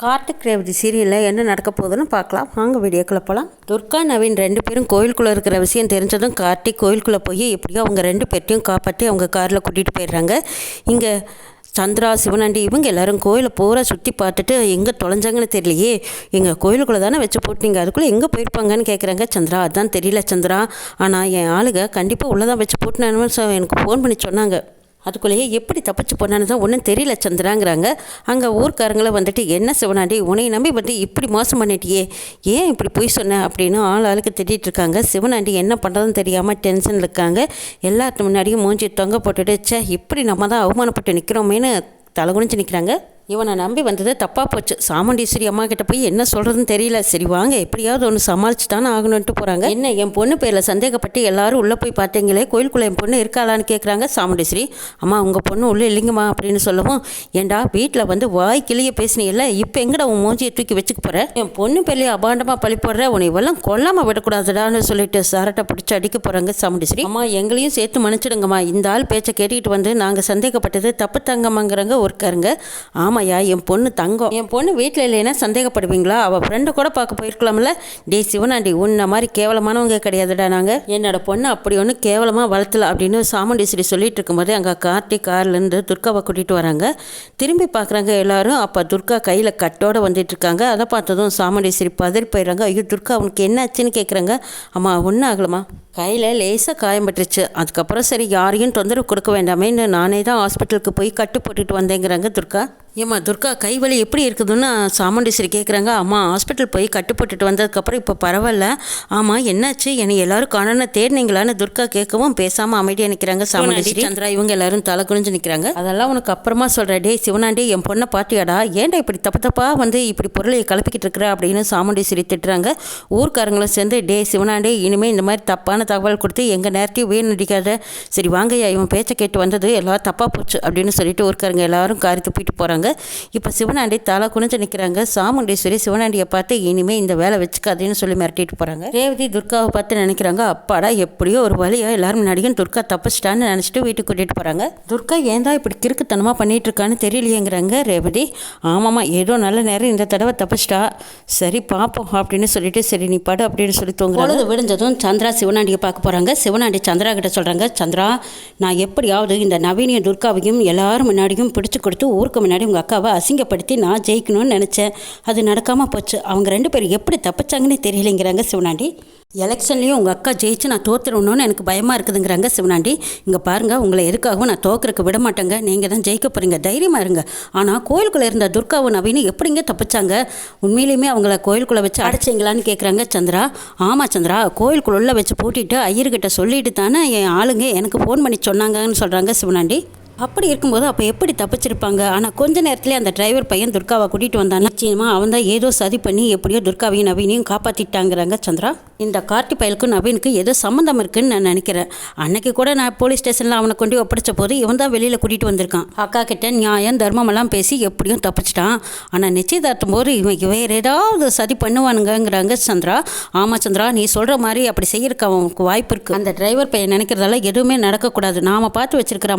கார்த்திக் ரேவதி சீரியலில் என்ன நடக்க போகுதுன்னு பார்க்கலாம். வாங்க வீடியோக்குள்ளே போகலாம் துர்கா நவீன் ரெண்டு பேரும் கோயிலுக்குள்ளே இருக்கிற விஷயம் தெரிஞ்சதும் கார்த்திக் கோயிலுக்குள்ளே போய் எப்படியோ அவங்க ரெண்டு பேர்ட்டையும் காப்பாற்றி அவங்க காரில் கூட்டிகிட்டு போயிடுறாங்க. இங்கே சந்திரா சிவனண்டி இவங்க எல்லாரும் கோயிலை பூரா சுற்றி பார்த்துட்டு எங்கே தொலைஞ்சாங்கன்னு தெரியலையே. எங்கள் கோயிலுக்குள்ளே தானே வச்சு போட்டீங்க? அதுக்குள்ளே எங்கே போயிருப்பாங்கன்னு கேட்குறாங்க சந்திரா. அதான் தெரியல சந்திரா. ஆனால் என் ஆளுங்க கண்டிப்பாக உள்ளே தான் வச்சு போட்டுனான்னு எனக்கு ஃபோன் பண்ணி சொன்னாங்க. அதுக்குள்ளேயே எப்படி தப்பிச்சு போனான்னு தான் ஒன்றும் தெரியல சந்திராங்கிறாங்க. அங்கே ஊர்க்காரங்களை வந்துட்டு என்ன சிவனாண்டி உனையை நம்பி வந்து இப்படி மோசம் பண்ணிட்டியே? ஏன் இப்படி போய் சொன்ன? அப்படின்னு ஆள் ஆளுக்கு திட்டிகிட்டு இருக்காங்க சிவனாண்டி என்ன பண்ணுறதுன்னு தெரியாமல் டென்ஷனில் இருக்காங்க. எல்லாத்து முன்னாடியும் மூஞ்சி தொங்க போட்டுட்டு சே இப்படி நம்ம தான் அவமானப்பட்டு நிற்கிறோமேனு தலை குனிஞ்சு நிற்கிறாங்க இவனை நம்பி வந்தது தப்பாக போச்சு. சாமுண்டீஸ்வரி அம்மா கிட்ட போய் என்ன சொல்கிறதுன்னு தெரியல. சரி வாங்க எப்படியாவது ஒன்று சமாளிச்சு தானே ஆகணுன்ட்டு போகிறாங்க என்ன என் பொண்ணு பேரில் சந்தேகப்பட்டு எல்லாரும் உள்ளே போய் பார்த்தீங்களே கோயிலுக்குள்ளே என் பொண்ணு இருக்காளான்னு கேட்குறாங்க சாமுண்டீஸ்வரி. அம்மா உங்கள் பொண்ணு உள்ளே இல்லைங்கம்மா அப்படின்னு சொல்லவும் ஏண்டா வீட்டில் வந்து வாய் கிளிய பேசினியில்ல இப்போ எங்கடா உன் மூஞ்சியை தூக்கி வச்சுக்க போகிற என் பொண்ணு பேர்லேயே அபாண்டமாக பழி போடுற உன்னை இவெல்லாம் கொல்லாமல் விடக்கூடாதுடான்னு சொல்லிட்டு சாரட்டை பிடிச்சி அடிக்க போகிறாங்க சாமுண்டீஸ்வரி. அம்மா எங்களையும் சேர்த்து மன்னிச்சிடுங்கம்மா. இந்த ஆள் பேச்சை கேட்டுக்கிட்டு வந்து நாங்கள் சந்தேகப்பட்டது தப்பு தங்கம்மாங்கிறங்க ஒருக்காருங்க. ஆமாயா என் பொண்ணு தங்கம். என் பொண்ணு வீட்டில் இல்லைன்னா சந்தேகப்படுவீங்களா? அவள் ஃப்ரெண்டை கூட பார்க்க போயிருக்கலாம்ல. டே சிவனாண்டி உன்ன மாதிரி கேவலமானவங்க கிடையாதுடா நாங்கள் என்னோட பொண்ணு அப்படி ஒன்று கேவலமாக வளர்த்தல அப்படின்னு சாமுண்டீஸ்வரி சொல்லிட்டு இருக்கும்போது அங்கே கார்த்திக் கார்லேருந்து துர்காவை கூட்டிகிட்டு வராங்க. திரும்பி பார்க்குறாங்க எல்லாரும். அப்போ துர்கா கையில் கட்டோடு வந்துட்டு இருக்காங்க. அதை பார்த்ததும் சாமுண்டீஸ்வரி பதறி போயிடுறாங்க. ஐயோ துர்கா உனக்கு என்ன ஆச்சுன்னு கேட்குறாங்க அம்மா ஒன்றும் ஆகலம்மா. கையில் லேசாக காயம் பட்டுருச்சு. அதுக்கப்புறம் சரி யாரையும் தொந்தரவு கொடுக்க வேண்டாமேன்னு நானே தான் ஹாஸ்பிட்டலுக்கு போய் கட்டு போட்டுட்டு வந்தேங்கிறாங்க துர்கா. ஏம்மா துர்கா கை வலி எப்படி இருக்குதுன்னு சாமுண்டீஸ்வரி கேட்குறாங்க அம்மா ஹாஸ்பிட்டல் போய் கட்டு போட்டுட்டு வந்ததுக்கப்புறம் இப்போ பரவாயில்ல. ஆமாம் என்னாச்சு? என்னை எல்லாரும் காணணும் தேடினீங்களான்னு துர்கா கேட்கவும் பேசாமல் அமைதியாக நிற்கிறாங்க சாமுண்டீஸ்வரி சந்திரா இவங்க எல்லாரும் தலை குனிஞ்சு நிற்கிறாங்க அதெல்லாம் உனக்கு அப்புறமா சொல்கிறேன் டே சிவனாண்டி என் பொண்ணை பாத்தியாடா ஏன்டா இப்படி தப்பு தப்பாக வந்து இப்படி பொருளை கலப்பிக்கிட்டு இருக்கிற அப்படின்னு சாமுண்டீஸ்வரி திட்டுறாங்க. ஊர்க்காரங்களும் சேர்ந்து டே சிவனாண்டி இனிமேல் இந்த மாதிரி தப்பான தகவல் கொடுத்து எங்கள் நேரத்தையும் வீண் அடிக்காத சரி வாங்கய்யா இவன் பேச்சை கேட்டு வந்தது எல்லாம் தப்பாக போச்சு அப்படின்னு சொல்லிட்டு ஊர்க்காரங்க எல்லாரும் காரி துப்பிட்டு போகிறாங்க இப்போ சிவனாண்டி தலை குனிஞ்சு நிற்கிறாங்க சாமுண்டீஸ்வரி சிவனாண்டியை பார்த்து இனிமேல் இந்த வேலை வச்சுக்காதேன்னு சொல்லி மிரட்டிட்டு போகிறாங்க ரேவதி துர்காவை பார்த்து நினைக்கிறாங்க அப்பாடா எப்படியோ ஒரு வழியாக எல்லாரும் முன்னாடியும் துர்கா தப்பிச்சிட்டான்னு நினச்சிட்டு வீட்டுக்கு கூட்டிகிட்டு போகிறாங்க துர்கா ஏந்தா இப்படி கிறுக்குத்தனமாக பண்ணிகிட்டு இருக்கான்னு தெரியலையேங்கிறாங்க ரேவதி. ஆமாம்மா ஏதோ நல்ல நேரம் இந்த தடவை தப்பிச்சிட்டா. சரி பார்ப்போம் அப்படின்னு சொல்லிட்டு சரி நீ படு அப்படின்னு சொல்லி தூங்குறாங்க. பொழுது விடிஞ்சதும் சந்திரா சிவனாண்டியை பார்க்க போகிறாங்க சிவனாண்டி சந்திரா கிட்ட சொல்கிறாங்க சந்திரா நான் எப்படியாவது இந்த நவீனிய துர்காவையும் எல்லாரும் முன்னாடியும் பிடிச்சு கொடுத்து ஊருக்கு முன்னாடி உங்கள் அக்காவை அசிங்கப்படுத்தி நான் ஜெயிக்கணும்னு நினச்சேன். அது நடக்காமல் போச்சு. அவங்க ரெண்டு பேரும் எப்படி தப்பிச்சாங்கன்னு தெரியலைங்கிறாங்க சிவனாண்டி. எலெக்ஷன்லேயும் உங்கள் அக்கா ஜெயிச்சு நான் தோத்துடணும்னு எனக்கு பயமாக இருக்குதுங்கிறாங்க சிவனாண்டி. இங்கே பாருங்கள் உங்களை எதுக்காகவும் நான் தோக்கிறக்கு விட மாட்டேங்க. நீங்கள் தான் ஜெயிக்க போகிறீங்க தைரியமாக இருங்க. ஆனால் கோயிலுக்குள்ளே இருந்த துர்காவும் நவீனு எப்படிங்க தப்பிச்சாங்க? உண்மையிலுமே அவங்கள கோயிலுக்குள்ளே வச்சு அடைச்சிங்களான்னு கேட்குறாங்க சந்திரா. ஆமாம் சந்திரா கோயிலுக்குள்ளே வச்சு பூட்டிட்டு ஐயர்கிட்ட சொல்லிட்டு தானே என் ஆளுங்க எனக்கு ஃபோன் பண்ணி சொன்னாங்கன்னு சொல்கிறாங்க சிவனாண்டி. அப்படி இருக்கும்போது அப்போ எப்படி தப்பிச்சிருப்பாங்க? ஆனால் கொஞ்ச நேரத்திலே அந்த டிரைவர் பையன் துர்காவை கூட்டிகிட்டு வந்தான். நிச்சயமாக அவன் தான் ஏதோ சதி பண்ணி எப்படியோ துர்காவையும் நவீனையும் காப்பாற்றிட்டாங்கிறாங்க சந்திரா. இந்த கார்த்தி பயலுக்கும் நவீனுக்கு ஏதோ சம்மந்தம் இருக்குன்னு நான் நினைக்கிறேன். அன்னைக்கு கூட நான் போலீஸ் ஸ்டேஷனில் அவனை கொண்டு ஒப்படைச்ச போது இவன் தான் வெளியில் கூட்டிகிட்டு வந்திருக்கான். அக்கா கிட்ட நியாயம் தர்மமெல்லாம் பேசி எப்படியும் தப்பிச்சிட்டான். ஆனால் நிச்சயதார்த்தம் போது இவன் வேறு ஏதாவது சதி பண்ணுவானுங்கங்கிறாங்க சந்திரா. ஆமாம் சந்திரா நீ சொல்கிற மாதிரி அப்படி செய்யறதுக்கு அவனுக்கு வாய்ப்பு இருக்குது அந்த டிரைவர் பையன் நினைக்கிறதால எதுவுமே நடக்கக்கூடாது. நாம் பார்த்து வச்சிருக்கிற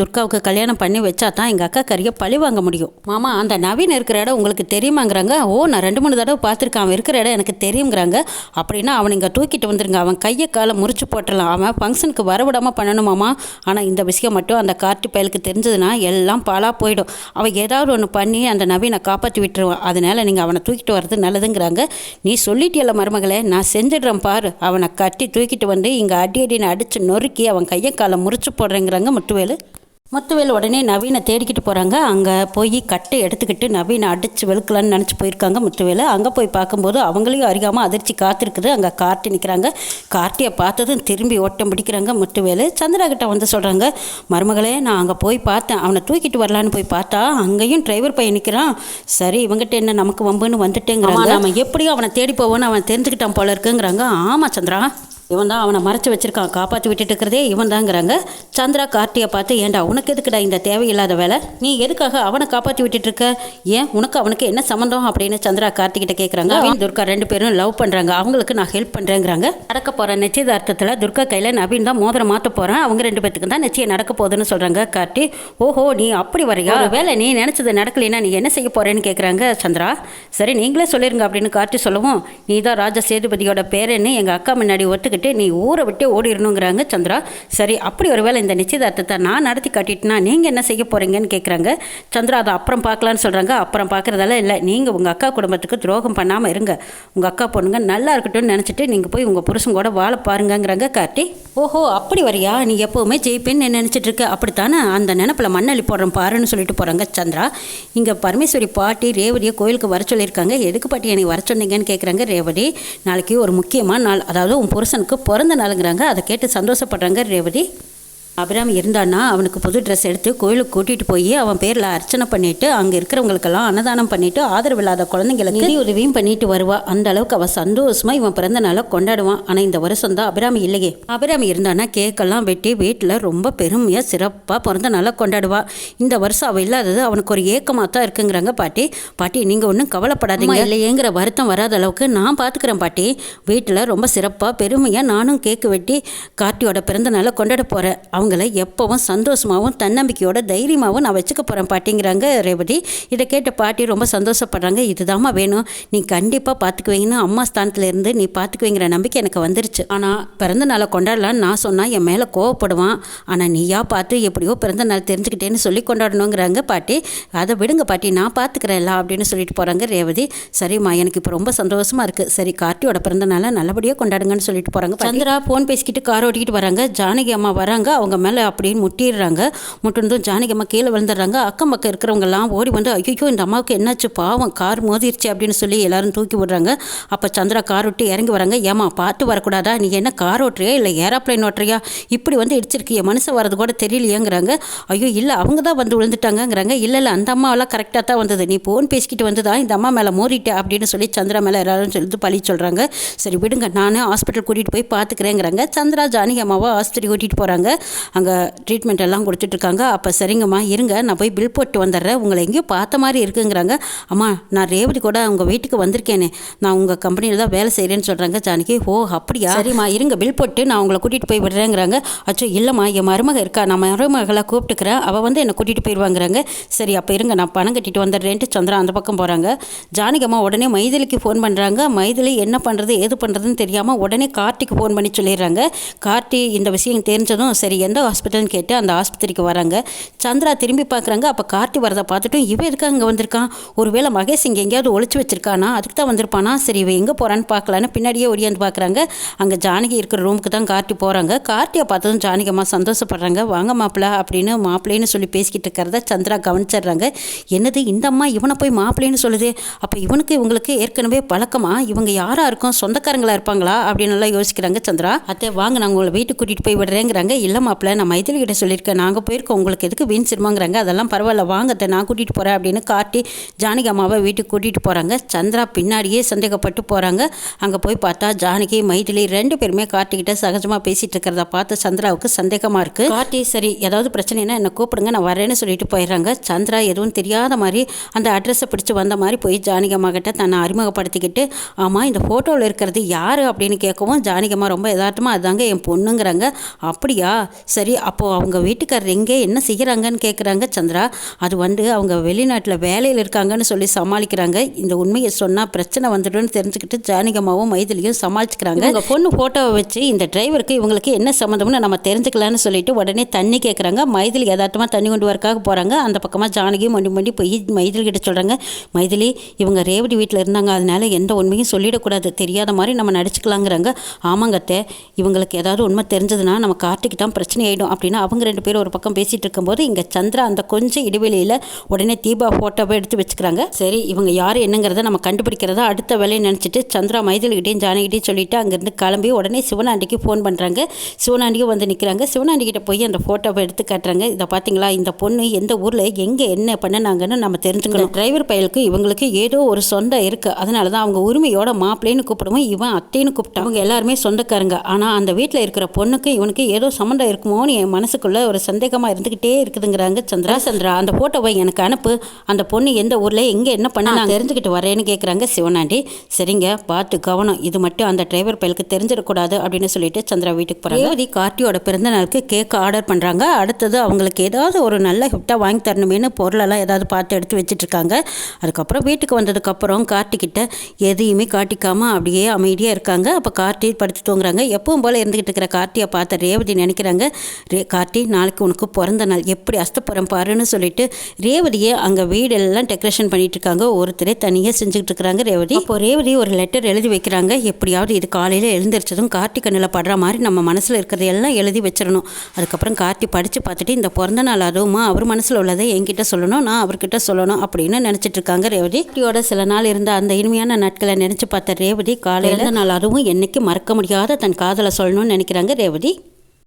துர்கா துர்காவுக்கு கல்யாணம் பண்ணி வச்சா தான் எங்கள் அக்கா கறியை பழி வாங்க முடியும். மாமா அந்த நவீன் இருக்கிற இடம் உங்களுக்கு தெரியுமாங்கிறாங்க. ஓ நான் ரெண்டு மூணு தடவை பார்த்துருக்கேன். அவன் இருக்கிற இடம் எனக்கு தெரியுங்கிறாங்க அப்படின்னா அவனை இங்கே தூக்கிட்டு வந்துருங்க. அவன் கையை காலை முறிச்சு போட்டுடலாம். அவன் ஃபங்க்ஷனுக்கு வரவிடாமல் பண்ணணுமாமா ஆனால் இந்த விஷயம் மட்டும் அந்த கார்த்தி பயலுக்கு தெரிஞ்சதுன்னா எல்லாம் பாலாக போயிடும். அவன் ஏதாவது ஒன்று பண்ணி அந்த நவீனை காப்பாற்றி விட்டுருவான். அதனால் நீங்கள் அவனை தூக்கிட்டு வர்றது நல்லதுங்கிறாங்க. நீ சொல்லிட்டியல்ல மருமகளே. நான் செஞ்சிடுறேன் பாரு. அவனை கட்டி தூக்கிட்டு வந்து இங்கே அடி அடின்னு அடித்து நொறுக்கி அவன் கையை காலை முறிச்சு போடுறேங்கிறாங்க முட்டுவேலு முத்துவேல் உடனே நவீனை தேடிக்கிட்டு போகிறாங்க அங்கே போய் கட்டை எடுத்துக்கிட்டு நவீனை அடித்து வெளுக்கலான்னு நினச்சி போயிருக்காங்க முத்துவேலு. அங்கே போய் பார்க்கும்போது அவங்களையும் அறியாமல் அதிர்ச்சி காத்திருக்குது. அங்கே கார்த்தி நிற்கிறாங்க கார்த்தியை பார்த்ததும் திரும்பி ஓட்டம் பிடிக்கிறாங்க முத்துவேலு. சந்திரா கிட்ட வந்து சொல்கிறாங்க மருமகளே நான் அங்கே போய் பார்த்தேன். அவனை தூக்கிட்டு வரலான்னு போய் பார்த்தா அங்கேயும் டிரைவர் பையன் நிற்கிறான் சரி இவங்ககிட்ட என்ன நமக்கு வம்புன்னு வந்துட்டேங்கிறாங்க. நம்ம எப்படியும் அவனை தேடி போவோன்னு அவன் தெரிஞ்சுக்கிட்டான் போல இருக்குங்கிறாங்க. ஆமாம் சந்திரா. இவன் தான் அவனை மறைச்சு வச்சிருக்கான். காப்பாற்றி விட்டுட்டு இருக்கிறதே இவன் தாங்கிறாங்க. சந்திரா கார்த்தியை பார்த்து ஏன்டா உனக்கு எதுக்குடா இந்த தேவையில்லாத வேலை? நீ எதுக்காக அவனை காப்பாற்றி விட்டுட்டு இருக்க ஏன் உனக்கு அவனுக்கு என்ன சம்மந்தம் அப்படின்னு சந்திரா கார்த்திகிட்ட கேட்குறாங்க நவீன் துர்கா ரெண்டு பேரும் லவ் பண்ணுறாங்க அவங்களுக்கு நான் ஹெல்ப் பண்ணுறேங்கிறாங்க நடக்க போகிற நிச்சயதார்த்தத்தில் துர்கா கையில் நவீன் தான் மோதிரம் மாற்ற போகிறேன் அவங்க ரெண்டு பேத்துக்கு தான் நிச்சயம் நடக்க போகுதுன்னு சொல்கிறாங்க கார்த்தி. ஓஹோ நீ அப்படி வரையா? வேலை நீ நினச்சது நடக்கலைன்னா நீ என்ன செய்ய போகிறேன்னு கேட்குறாங்க சந்திரா. சரி நீங்களே சொல்லிருங்க அப்படின்னு கார்த்தி சொல்லவும். நீ தான் ராஜ சேதுபதியோட பேரன்னு எங்கள் அக்கா முன்னாடி ஒத்துக்கிட்டு நீ ஊரை விட்டு ஓடிடணுங்கிறாங்க சந்திரா. சரி அப்படி ஒரு வேளை இந்த நிச்சயதார்த்தத்தை நான் நடத்தி காட்டிட்டுனா நீங்கள் என்ன செய்ய போகிறீங்கன்னு கேட்குறாங்க சந்திரா அதை அப்புறம் பார்க்கலான்னு சொல்கிறாங்க அப்புறம் பார்க்குறதால இல்லை. நீங்கள் உங்கள் அக்கா குடும்பத்துக்கு துரோகம் பண்ணாமல் இருங்க. உங்கள் அக்கா பொண்ணுங்க நல்லா இருக்கட்டும்னு நினச்சிட்டு நீங்கள் போய் உங்கள் புருஷன் கூட வாழ பாருங்கங்கிறாங்க கார்த்தி. ஓஹோ அப்படி வரியா? நீ எப்போவுமே ஜெயிப்பேன்னு நினச்சிட்டு இருக்க. அப்படித்தானே? அந்த நினப்பில் மண்ணள்ளி போடுறேன் பாருன்னு சொல்லிட்டு போகிறாங்க சந்திரா. இங்கே பரமேஸ்வரி பாட்டி ரேவதியை கோயிலுக்கு வர சொல்லியிருக்காங்க. எதுக்கு பாட்டி என்னை வர சொன்னீங்கன்னு கேட்குறாங்க ரேவதி. நாளைக்கு ஒரு முக்கியமான நாள். அதாவது உன் புருஷனுக்கு பிறந்த நாளுங்கிறாங்க. அதை கேட்டு சந்தோஷப்படுறாங்க ரேவதி. அபிராமி இருந்தான்னா அவனுக்கு புது ட்ரெஸ் எடுத்து கோயிலுக்கு கூட்டிகிட்டு போய் அவன் பேரில் அர்ச்சனை பண்ணிட்டு அங்கே இருக்கிறவங்களுக்கெல்லாம் அன்னதானம் பண்ணிட்டு ஆதரவு இல்லாத குழந்தைங்களுக்கு நிதி உதவியும் பண்ணிட்டு வருவா. அந்த அளவுக்கு அவன் சந்தோஷமா இவன் பிறந்த நாளை கொண்டாடுவான். ஆனால் இந்த வருஷம் தான் அபிராமி இல்லையே. அபிராமி இருந்தான்னா கேக்கெல்லாம் வெட்டி வீட்டில் ரொம்ப பெருமையாக சிறப்பாக பிறந்த நாளை கொண்டாடுவா. இந்த வருஷம் அவள் இல்லாதது அவனுக்கு ஒரு ஏக்கமாக தான் இருக்குங்கிறாங்க பாட்டி. பாட்டி நீங்கள் ஒன்றும் கவலைப்படாதீங்க. இல்லையேங்கிற வருத்தம் வராத அளவுக்கு நான் பார்த்துக்கிறேன் பாட்டி. வீட்டில் ரொம்ப சிறப்பாக பெருமையாக நானும் கேக்கு வெட்டி கார்த்தியோட பிறந்த நாளை கொண்டாட போகிறேன் அவங்கள எப்போவும் சந்தோஷமாகவும் தன்னம்பிக்கையோட தைரியமாகவும் நான் வச்சுக்க போகிறேன் பாட்டிங்கிறாங்க ரேவதி. இதை கேட்ட பாட்டி ரொம்ப சந்தோஷப்படுறாங்க. இதுதாம்மா வேணும். நீ கண்டிப்பாக பார்த்துக்குவீங்கன்னு அம்மா ஸ்தானத்தில் இருந்து நீ பார்த்துக்குவீங்கிற நம்பிக்கை எனக்கு வந்துருச்சு. ஆனால் பிறந்த நாளை கொண்டாடலான்னு நான் சொன்னால் என் மேலே கோவப்படுவான். ஆனால் நீயா பார்த்து எப்படியோ பிறந்த நாள் தெரிஞ்சுக்கிட்டேன்னு சொல்லி கொண்டாடணுங்கிறாங்க பாட்டி. அதை விடுங்க பாட்டி. நான் பார்த்துக்கிறேன் எல்லாம் அப்படின்னு சொல்லிட்டு போகிறாங்க ரேவதி. சரிம்மா எனக்கு இப்போ ரொம்ப சந்தோஷமாக இருக்குது சரி கார்த்தியோட பிறந்த நாளை நல்லபடியாக கொண்டாடுங்கன்னு சொல்லிட்டு போகிறாங்க சந்திரா ஃபோன் பேசிக்கிட்டு கார் ஓட்டிக்கிட்டு வராங்க. ஜானகி அம்மா வராங்க. அவங்க மேலே அப்படின்னு முட்டிடுறாங்க. முட்டுனதும் ஜானகி அம்மா கீழே விழுந்துடுறாங்க. அக்கம் பக்கம் இருக்கிறவங்கெல்லாம் ஓடி வந்து ஐயோ இந்த அம்மாவுக்கு என்னாச்சு? பாவம் கார் மோதிருச்சு அப்படின்னு சொல்லி எல்லாரும் தூக்கி விடுறாங்க. அப்போ சந்திரா கார் விட்டு இறங்கி வராங்க. ஏமா பார்த்து வரக்கூடாதா? நீ என்ன கார் ஓட்டுறியா? இல்லை ஏரோப்ளைன் ஓட்டுறியா? இப்படி வந்து இடிச்சிருக்கிய மனுஷன் வரது கூட தெரியலையேங்கிறாங்க. ஐயோ இல்லை அவங்க தான் வந்து விழுந்துட்டாங்கங்கிறாங்க. இல்லை இல்லை அந்த அம்மாவெல்லாம் கரெக்டாக தான் வந்தது. நீ ஃபோன் பேசிக்கிட்டு வந்ததா இந்த அம்மா மேலே மோறிட்டே அப்படின்னு சொல்லி சந்திரா மேலே எல்லாரும் சொல்லிட்டு பழி சொல்கிறாங்க சரி விடுங்க. நானே ஹாஸ்பிட்டல் கூட்டிகிட்டு போய் பார்த்துக்கிறேங்கிறாங்க. சந்திரா ஜானகி அம்மாவை ஆஸ்பத்திரி கூட்டிகிட்டு போகிறாங்க அங்கே ட்ரீட்மெண்ட் எல்லாம் கொடுத்துட்ருக்காங்க. அப்போ சரிங்கம்மா இருங்க நான் போய் பில் போட்டு வந்துடுறேன். உங்களை எங்கேயோ பார்த்த மாதிரி இருக்குங்கிறாங்க. அம்மா நான் ரேவதி கூட உங்கள் வீட்டுக்கு வந்திருக்கேனே. நான் உங்கள் கம்பெனியில் தான் வேலை செய்கிறேன்னு சொல்கிறாங்க ஜானகி. ஓ அப்படியா? சரிம்மா இருங்க பில் போட்டு நான் உங்களை கூட்டிகிட்டு போய் விடுறேங்கிறாங்க. அச்சோ இல்லைம்மா என் மருமக இருக்கா? நான் மருமகளை கூப்பிட்டுக்கிறேன். அவள் வந்து என்னை கூட்டிகிட்டு போயிடுவாங்கிறாங்க. சரி அப்போ இருங்க நான் பணம் கட்டிட்டு வந்துடுறேன்ட்டு சந்திரா அந்த பக்கம் போகிறாங்க ஜானகி அம்மா உடனே மைதிலிக்கு ஃபோன் பண்ணுறாங்க மைதிலி என்ன பண்ணுறது ஏது பண்ணுறதுன்னு தெரியாமல் உடனே கார்த்திக்கு ஃபோன் பண்ணி சொல்லிடுறாங்க. கார்த்தி இந்த விஷயம் தெரிஞ்சதும் சரி எந்த ஹாஸ்பிட்டல்னு கேட்டு அந்த ஆஸ்பத்திரிக்கு வராங்க. சந்திரா திரும்பி பார்க்குறாங்க. அப்போ கார்த்தி வரதை பார்த்துட்டு இவன் எதுக்கு அங்கே வந்திருக்கான்? ஒருவேளை மகேஷ் இங்கே எங்கேயாவது ஒழிச்சு வச்சிருக்கானா? அதுக்கு தான் வந்திருப்பானா? சரி இவன் எங்கே போகிறான்னு பார்க்கலான்னு பின்னாடியே ஒடியாந்து பார்க்குறாங்க. அங்கே ஜானகி இருக்கிற ரூமுக்கு தான் கார்த்தி போகிறாங்க கார்த்தியை பார்த்ததும் ஜானகி அம்மா சந்தோஷப்படுறாங்க. வாங்க மாப்பிள்ள அப்படின்னு மாப்பிள்ளைன்னு சொல்லி பேசிக்கிட்டு இருக்கிறத சந்திரா கவனிச்சிடுறாங்க. என்னது இந்த அம்மா இவனை போய் மாப்பிள்ளைன்னு சொல்லுது? அப்போ இவனுக்கு இவங்களுக்கு ஏற்கனவே பழக்கமா? இவங்க யாராக இருக்கும்? சொந்தக்காரங்களாக இருப்பாங்களா? அப்படின்னு எல்லாம் யோசிக்கிறாங்க சந்திரா. அத்தை வாங்க நான் உங்களை வீட்டுக்கு கூட்டிகிட்டு போய் விடுறேங்கிறாங்க. இல்லை மாப்பிள்ள நான் மைதிலிகிட்ட சொல்லியிருக்கேன் நாங்கள் போயிருக்கோம் உங்களுக்கு எதுக்கு வீண் சிரமங்கிறாங்க? அதெல்லாம் பரவாயில்ல வாங்கத்தை நான் கூட்டிகிட்டு போகிறேன் அப்படின்னு காட்டி ஜானகி அம்மாவை வீட்டுக்கு கூட்டிகிட்டு போகிறாங்க சந்திரா பின்னாடியே சந்தேகப்பட்டு போகிறாங்க அங்கே போய் பார்த்தா ஜானகி மைதிலி ரெண்டு பேருமே கார்த்திகிட்ட சகஜமாக பேசிகிட்டு இருக்கிறத பார்த்து சந்திராவுக்கு சந்தேகமாக இருக்குது கார்த்தி சரி ஏதாவது பிரச்சனைனா என்னை கூப்பிடுங்க நான் வரேன்னு சொல்லிட்டு போயிடுறாங்க. சந்திரா எதுவும் தெரியாத மாதிரி அந்த அட்ரஸை பிடிச்சி வந்த மாதிரி போய் ஜானகி அம்மா கிட்ட தன்னை அறிமுகப்படுத்திக்கிட்டு ஆமாம் இந்த ஃபோட்டோவில் இருக்கிறது யார்? அப்படின்னு கேட்கவும் ஜானகி அம்மா ரொம்ப யதார்த்தமாக அதாங்க என் பொண்ணுங்கிறாங்க. அப்படியா? சரி அப்போது அவங்க வீட்டுக்காரர் எங்கே என்ன செய்கிறாங்கன்னு கேட்குறாங்க சந்திரா. அது வந்து அவங்க வெளிநாட்டில் வேலையில் இருக்காங்கன்னு சொல்லி சமாளிக்கிறாங்க. இந்த உண்மையை சொன்னால் பிரச்சனை வந்துடும்னு தெரிஞ்சுக்கிட்டு ஜானகம்மாவும் மைதிலியும் சமாளிச்சுக்கிறாங்க. உங்கள் பொண்ணு ஃபோட்டோவை வச்சு இந்த டிரைவருக்கு இவங்களுக்கு என்ன சம்மந்தம்னு நம்ம தெரிஞ்சுக்கலான்னு சொல்லிட்டு உடனே தண்ணி கேட்குறாங்க. மைதிலி யதார்த்தமாக தண்ணி கொண்டு வரக்காக போகிறாங்க அந்த பக்கமாக ஜானகியும் மண்டி மண்டி போய் மைதில் கிட்ட சொல்கிறாங்க மைதிலி இவங்க ரேவடி வீட்டில் இருந்தாங்க. அதனால எந்த உண்மையும் சொல்லிடக்கூடாது. தெரியாத மாதிரி நம்ம நடிச்சுக்கலாங்கிறாங்க. ஆமாங்கத்தை இவங்களுக்கு ஏதாவது உண்மை தெரிஞ்சதுன்னா நம்ம கார்த்திக்கு தான் பிரச்சனை பிரச்சனை ஆகிடும் அப்படின்னா அவங்க ரெண்டு பேரும் ஒரு பக்கம் பேசிகிட்டு இருக்கும்போது இங்கே சந்திரா அந்த கொஞ்சம் இடைவெளியில் உடனே தீபா ஃபோட்டோவை எடுத்து வச்சுக்கிறாங்க. சரி இவங்க யார் என்னங்கிறத நம்ம கண்டுபிடிக்கிறதா அடுத்த வேலையை நினச்சிட்டு சந்திரா மைதில்கிட்டையும் ஜானகிட்டையும் சொல்லிட்டு அங்கேருந்து கிளம்பி உடனே சிவனாண்டிக்கு ஃபோன் பண்ணுறாங்க சிவனாண்டியும் வந்து நிற்கிறாங்க சிவனாண்டிக்கிட்ட போய் அந்த ஃபோட்டோவை எடுத்து காட்டுறாங்க. இதை பார்த்தீங்களா இந்த பொண்ணு எந்த ஊரில் எங்கே என்ன பண்ணினாங்கன்னு நம்ம தெரிஞ்சுக்கணும். டிரைவர் பயலுக்கு இவங்களுக்கு ஏதோ ஒரு சொந்தம் இருக்குது அதனால தான் அவங்க உரிமையோட மாப்பிள்ளைன்னு கூப்பிடுவோம் இவன் அத்தைன்னு கூப்பிட்டான். அவங்க எல்லாருமே சொந்தக்காரங்க. ஆனால் அந்த வீட்டில் இருக்கிற பொண்ணுக்கு இவனுக்கு ஏதோ சம்மந்தம் இருக்கும் இருக்குமோன்னு என் மனசுக்குள்ள ஒரு சந்தேகமாக இருந்துக்கிட்டே இருக்குதுங்கிறாங்க சந்திரா. சந்திரா அந்த ஃபோட்டோவை எனக்கு அனுப்பு. அந்த பொண்ணு எந்த ஊரில் எங்கே என்ன பண்ண நான் தெரிஞ்சுக்கிட்டு வரேன்னு கேட்குறாங்க சிவனாண்டி. சரிங்க பார்த்து கவனம். இது மட்டும் அந்த டிரைவர் பயலுக்கு தெரிஞ்சிடக்கூடாது அப்படின்னு சொல்லிட்டு சந்திரா வீட்டுக்கு போகிறாங்க ரேவதி கார்த்தியோட பிறந்த நாளுக்கு கேக் ஆர்டர் பண்ணுறாங்க அடுத்தது அவங்களுக்கு ஏதாவது ஒரு நல்ல கிஃப்டாக வாங்கி தரணுமேனு பொருளெல்லாம் ஏதாவது பார்த்து எடுத்து வச்சுட்டு இருக்காங்க அதுக்கப்புறம் வீட்டுக்கு வந்ததுக்கப்புறம் கார்த்திக்கிட்ட எதையுமே காட்டிக்காமல் அப்படியே அமைதியாக இருக்காங்க. அப்போ கார்த்தி படுத்து தூங்குறாங்க. எப்பவும் போல் இருந்துக்கிட்டு இருக்கிற கார்த்தியை பார்த்த ரேவதி நினைக்கிறாங்க. ரே கார்த்தி நாளைக்கு உனக்கு பிறந்த நாள். எப்படி அஸ்தப்புறம் பாருன்னு சொல்லிட்டு ரேவதியை அங்கே வீடெல்லாம் டெக்கரேஷன் பண்ணிட்டு இருக்காங்க ஒருத்தரே தனியாக செஞ்சுக்கிட்டு இருக்கிறாங்க ரேவதி. இப்போ ரேவதி ஒரு லெட்டர் எழுதி வைக்கிறாங்க. எப்படியாவது இது காலையில் எழுந்திரிச்சதும் கார்த்தி கண்ணில் படுற மாதிரி நம்ம மனசில் இருக்கிறதையெல்லாம் எழுதி வச்சிடணும். அதுக்கப்புறம் கார்த்தி படித்து பார்த்துட்டு இந்த பிறந்த நாள் அதுவுமா அவர் மனசில் உள்ளதை என்கிட்ட சொல்லணும் நான் அவர்கிட்ட சொல்லணும் அப்படின்னு நினச்சிட்டு இருக்காங்க ரேவதி. கார்த்தியோட சில நாள் இருந்த அந்த இனிமையான நாட்களை நினச்சி பார்த்த ரேவதி காலையில் நாள் அதுவும் என்னைக்கு மறக்க முடியாத தன் காதலை சொல்லணும்னு நினைக்கிறாங்க ரேவதி.